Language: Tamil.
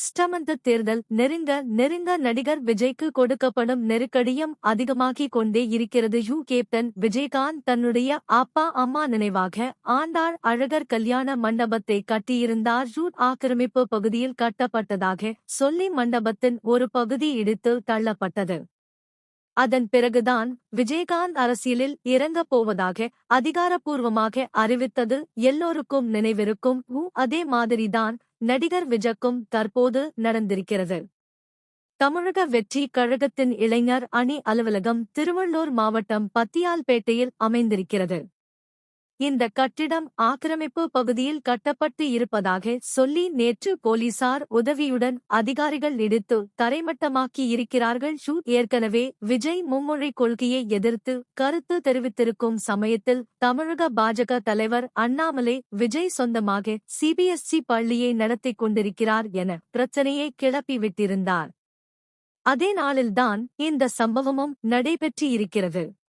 ஸ்டமந்த தேர்தல் நெருங்க நெருங்க நடிகர் விஜய்க்கு கொடுக்கப்படும் நெருக்கடியும் அதிகமாகிக் கொண்டே இருக்கிறது. யூ கேப்டன் விஜயகாந்த் தன்னுடைய அப்பா அம்மா நினைவாக ஆண்டாள் அழகர் கல்யாண மண்டபத்தை கட்டியிருந்தார். ஜூட் ஆக்கிரமிப்பு பகுதியில் கட்டப்பட்டதாக சொல்லி மண்டபத்தின் ஒரு பகுதி இடித்து தள்ளப்பட்டது. அதன் பிறகுதான் விஜயகாந்த் அரசியலில் இறங்கப் போவதாக அதிகாரப்பூர்வமாக அறிவித்தது. எல்லோருக்கும் நினைவிருக்கும். உ அதே மாதிரிதான் நடிகர் விஜக்கும் தற்போது நடந்திருக்கிறது. தமிழக வெற்றி கழகத்தின் இளைஞர் அணி அலுவலகம் திருவள்ளூர் மாவட்டம் பத்தியால்பேட்டையில் அமைந்திருக்கிறது. இந்த கட்டிடம் ஆக்கிரமிப்பு பகுதியில் கட்டப்பட்டு இருப்பதாக சொல்லி நேற்று போலீசார் உதவியுடன் அதிகாரிகள் இடித்து தரைமட்டமாக்கி இருக்கிறார்கள். ஷூ ஏற்கனவே விஜய் மும்மொழி கொள்கையை எதிர்த்து கருத்து தெரிவித்திருக்கும் சமயத்தில் தமிழக பாஜக தலைவர் அண்ணாமலை விஜய் சொந்தமாக சிபிஎஸ்இ பள்ளியை நடத்திக் கொண்டிருக்கிறார் என பிரச்சனையை கிளப்பி விட்டிருந்தார். அதே நாளில்தான் இந்த சம்பவமும் நடைபெற்றிருக்கிறது